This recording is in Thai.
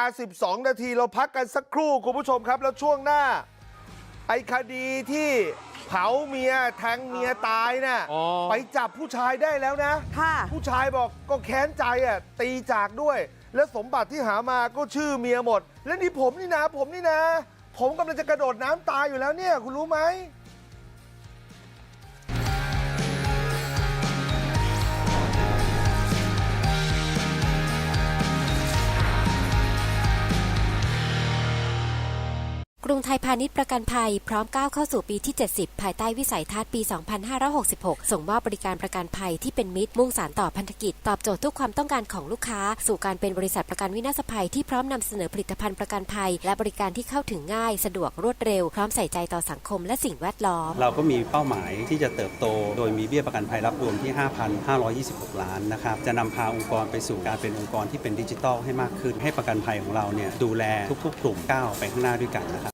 า12 นาทีเราพักกันสักครู่คุณผู้ชมครับ แล้วช่วงหน้า ไอ้คดีที่เผาเมียแทงเมียตายน่ะอ๋อไปจับผู้ชายได้แล้วนะค่ะผู้ชายบอกก็แค้นใจอะตีจากด้วย แล้วสมบัติที่หามาก็ชื่อเมียหมด แล้วนี่ผมนี่นะ ผมนี่นะ ผมกำลังจะกระโดดน้ำตายอยู่แล้วเนี่ย คุณรู้ไหม รุงไทยพาณิชย์ประกันภัย พร้อมก้าวเข้าสู่ปีที่ 70 ภายใต้วิสัยทัศน์ปี 2566 ส่งมอบบริการประกันภัยที่เป็นมิตรมุ่งสารต่อพันธกิจ ตอบโจทย์ทุกความต้องการของลูกค้า สู่การเป็นบริษัทประกันวินาศภัยที่พร้อมนำเสนอผลิตภัณฑ์ประกันภัย และบริการที่เข้าถึงง่าย สะดวกรวดเร็ว พร้อมใส่ใจต่อสังคมและสิ่งแวดล้อม เราก็มีเป้าหมายที่จะเติบโต โดยมีเบี้ยประกันภัยรับรวมที่ 5,526 ล้านนะครับจะนำพาองค์กรไปสู่การเป็นองค์กรที่เป็นดิจิทัลให้มากขึ้น ให้ประกันภัยของเราเนี่ยดูแลทุกๆ กลุ่มก้าวไปข้างหน้าด้วยกันนะครับ